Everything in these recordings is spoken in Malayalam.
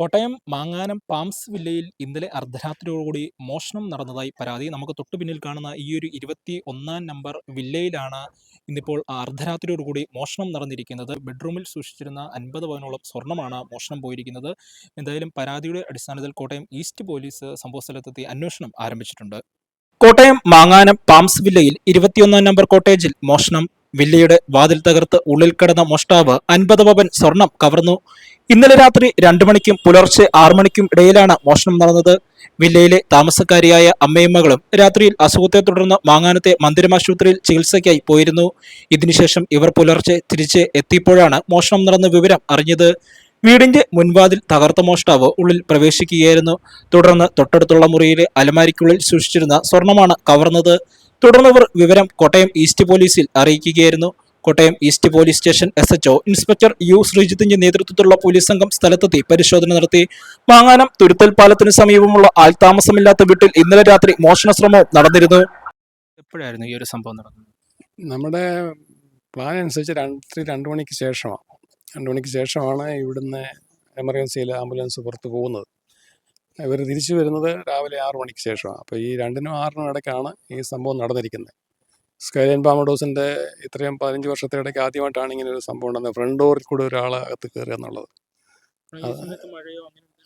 കോട്ടയം മാങ്ങാനം പാംസ് വില്ലയിൽ ഇന്നലെ അർദ്ധരാത്രിയോടുകൂടി മോഷണം നടന്നതായി പരാതി. നമുക്ക് തൊട്ടു പിന്നിൽ കാണുന്ന ഈ ഒരു ഇരുപത്തി ഒന്നാം നമ്പർ വില്ലയിലാണ് ഇന്നിപ്പോൾ അർദ്ധരാത്രിയോടുകൂടി മോഷണം നടന്നിരിക്കുന്നത്. ബെഡ്റൂമിൽ സൂക്ഷിച്ചിരുന്ന അൻപത് പവനോളം സ്വർണമാണ് മോഷണം പോയിരിക്കുന്നത്. എന്തായാലും പരാതിയുടെ അടിസ്ഥാനത്തിൽ കോട്ടയം ഈസ്റ്റ് പോലീസ് സംഭവസ്ഥലത്തെത്തി അന്വേഷണം ആരംഭിച്ചിട്ടുണ്ട്. കോട്ടയം മാങ്ങാനം പാംസ് വില്ലയിൽ ഇരുപത്തിയൊന്നാം നമ്പർ കോട്ടേജിൽ മോഷണം വില്ലയുടെ വാതിൽ തകർത്ത് ഉള്ളിൽ കടന്ന മോഷ്ടാവ് അൻപത് പവൻ സ്വർണം കവർന്നു. ഇന്നലെ രാത്രി രണ്ടു മണിക്കും പുലർച്ചെ ആറു മണിക്കും ഇടയിലാണ് മോഷണം നടന്നത്. വില്ലയിലെ താമസക്കാരിയായ അമ്മയും മകളും രാത്രിയിൽ അസുഖത്തെ തുടർന്ന് മാങ്ങാനത്തെ മന്ദിരമാശുപത്രിയിൽ ചികിത്സയ്ക്കായി പോയിരുന്നു. ഇതിനുശേഷം ഇവർ പുലർച്ചെ തിരിച്ച് എത്തിയപ്പോഴാണ് മോഷണം നടന്ന വിവരം അറിഞ്ഞത്. വീടിന്റെ മുൻവാതിൽ തകർത്ത മോഷ്ടാവ് ഉള്ളിൽ പ്രവേശിക്കുകയായിരുന്നു. തുടർന്ന് തൊട്ടടുത്തുള്ള മുറിയിലെ അലമാരിക്കുള്ളിൽ സൂക്ഷിച്ചിരുന്ന സ്വർണമാണ് കവർന്നത്. തുടർന്ന് ഇവർ വിവരം കോട്ടയം ഈസ്റ്റ് പോലീസിൽ അറിയിക്കുകയായിരുന്നു. Kottayam east police station S HO inspector U ശ്രീജിത്തിന്റെ നേതൃത്വത്തിലുള്ള പോലീസ് സംഘം സ്ഥലത്തെത്തി പരിശോധന നടത്തി. മാങ്ങാനം തുരുത്തൽ പാലത്തിന് സമീപമുള്ള ആൾതാമസമില്ലാത്ത വീട്ടിൽ ഇന്നലെ രാത്രി മോഷണ ശ്രമവും നടന്നിരുന്നു. എപ്പോഴായിരുന്നു ഈ ഒരു സംഭവം നടന്നത്? നമ്മുടെ പ്ലാൻ അനുസരിച്ച് രാത്രി രണ്ട് മണിക്ക് ശേഷമാണ് രണ്ട് മണിക്ക് ശേഷമാണ് ഇവിടുന്ന് എമർജൻസിയിൽ ആംബുലൻസ് പുറത്ത് പോകുന്നത്. ഇവർ തിരിച്ചു വരുന്നത് രാവിലെ ആറു മണിക്ക് ശേഷമാണ്. അപ്പോൾ ഈ രണ്ടിനും ആറിനും ഇടയ്ക്കാണ് ഈ സംഭവം നടന്നിരിക്കുന്നത്. സ്കൈലൈൻ പാമഡോസിന്റെ ഇത്രയും പതിനഞ്ച് വർഷത്തെ ഇടയ്ക്ക് ആദ്യമായിട്ടാണ് ഇങ്ങനെ ഒരു സംഭവം ഉണ്ടെന്ന് ഫ്രണ്ട് ഡോറിൽ കൂടെ ഒരാൾ അകത്ത് കയറുക എന്നുള്ളത്.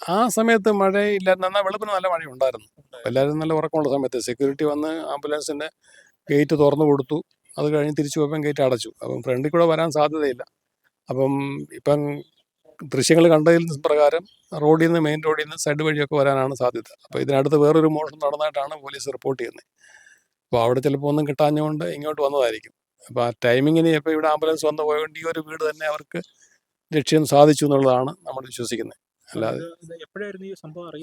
ആ സമയത്ത് മഴയില്ലായിരുന്നു എന്നാൽ വെളുപ്പിന് നല്ല മഴ ഉണ്ടായിരുന്നു. എല്ലാവരും നല്ല ഉറക്കമുള്ള സമയത്ത് സെക്യൂരിറ്റി വന്ന് ആംബുലൻസിന്റെ ഗേറ്റ് തുറന്നു കൊടുത്തു. അത് കഴിഞ്ഞ് തിരിച്ചു പോയപ്പം ഗേറ്റ് അടച്ചു. അപ്പം ഫ്രണ്ടിൽ കൂടെ വരാൻ സാധ്യതയില്ല. അപ്പം ഇപ്പം ദൃശ്യങ്ങൾ കണ്ടതിൽ പ്രകാരം റോഡിൽ നിന്ന് മെയിൻ റോഡിൽ നിന്ന് സൈഡ് വഴിയൊക്കെ വരാനാണ് സാധ്യത. അപ്പോൾ ഇതിനടുത്ത് വേറൊരു മോഷണം നടന്നതായിട്ടാണ് പോലീസ് റിപ്പോർട്ട് ചെയ്യുന്നത് അപ്പോൾ അവിടെ ചിലപ്പോൾ ഒന്നും കിട്ടാഞ്ഞുകൊണ്ട് ഇങ്ങോട്ട് വന്നതായിരിക്കും. അപ്പോൾ ആ ടൈമിങ്ങിന് ഇപ്പോൾ ഇവിടെ ആംബുലൻസ് വന്നു പോയതുകൊണ്ട് ഈ ഒരു വീട് തന്നെ അവർക്ക് ലക്ഷ്യം സാധിച്ചു എന്നുള്ളതാണ് നമ്മൾ വിശ്വസിക്കുന്നത് അല്ലാതെ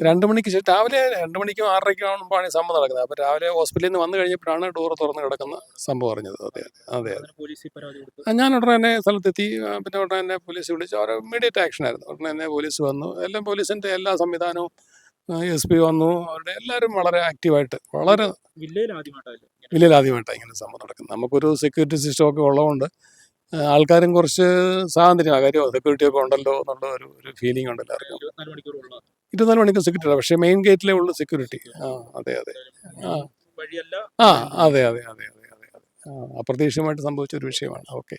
രണ്ട് മണിക്ക് ശേഷം രാവിലെ രണ്ട് മണിക്കും ആറരയ്ക്കും ആകുമ്പോഴാണ് ഈ സംഭവം നടക്കുന്നത്. അപ്പോൾ രാവിലെ ഹോസ്പിറ്റലിൽ നിന്ന് വന്നു കഴിഞ്ഞപ്പോഴാണ് ഡോർ തുറന്ന് കിടക്കുന്ന സംഭവം അറിഞ്ഞത്. അതെ അതെ ഞാൻ ഉടനെ തന്നെ സ്ഥലത്തെത്തി. പിന്നെ ഉടനെ തന്നെ പോലീസ് വിളിച്ചു. അവർ ഇമ്മീഡിയറ്റ് ആക്ഷൻ ആയിരുന്നു. ഉടനെ തന്നെ പോലീസ് വന്നു. എല്ലാം പോലീസിന്റെ എല്ലാ സംവിധാനവും എസ് പി വന്നു. അവരുടെ എല്ലാവരും വളരെ ആക്റ്റീവായിട്ട് വളരെ വില്ലയിൽ ആദ്യമായിട്ടാണ് ഇങ്ങനെ സംഭവം നടക്കുന്നത്. നമുക്കൊരു സെക്യൂരിറ്റി സിസ്റ്റം ഒക്കെ ഉള്ളതുകൊണ്ട് ആൾക്കാരും കുറച്ച് സ്വാതന്ത്ര്യം കാര്യമോ സെക്യൂരിറ്റി ഒക്കെ ഉണ്ടല്ലോ എന്നുള്ള ഒരു ഒരു ഫീലിംഗ് ഉണ്ട് എല്ലാവർക്കും ഇരുപത്തിനാല് മണിക്കൂർ സെക്യൂരിറ്റി പക്ഷേ മെയിൻ ഗേറ്റിലേ ഉള്ളൂ സെക്യൂരിറ്റി ആ അതെ അതെ. ആ. ആ അതെ അതെ അതെ അതെ അതെ അതെ. അപ്രതീക്ഷിതമായിട്ട് സംഭവിച്ച ഒരു വിഷയമാണ്. ഓക്കെ.